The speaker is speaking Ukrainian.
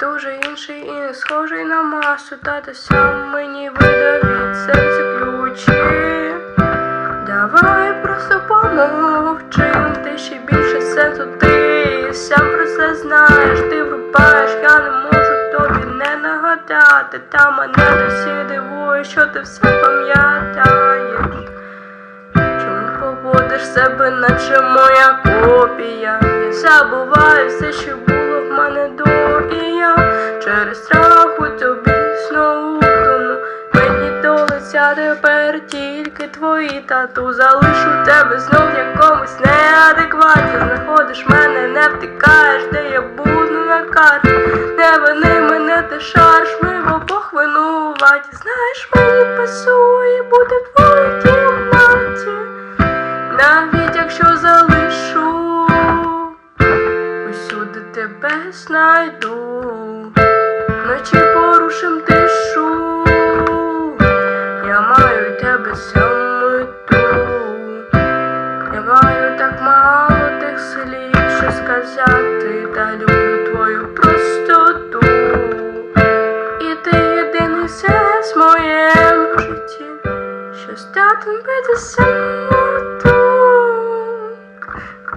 дуже інший і не схожий на масу, та ти сам мені видав від серця ключі. Давай просто помовчим, ти ще більше сенсу, ти сам про це знаєш, ти врубаєш, я не можу тобі не нагадати, та мене досі дивує, що ти все пам'ятаєш. Чому поводиш себе, наче моя копія? Я забуваю все, що було через страх у тобі знову. Мені до лиця тепер тільки твої тату. Залишу тебе знов якомусь неадекваті. Знаходиш мене, не втикаєш, де я буду на карті. Не вини мене, ти шарш, ми в обох винуваті. Знаєш, мені пасує бути в твоїй. Навіть якщо залишу, усюди тебе знайду, вночі порушим тишу, я маю тебе самоту, я маю так мало тих слів, що сказати, та люблю твою простоту. І ти єдиний сенс в моєму житті, що здатен бити самоту.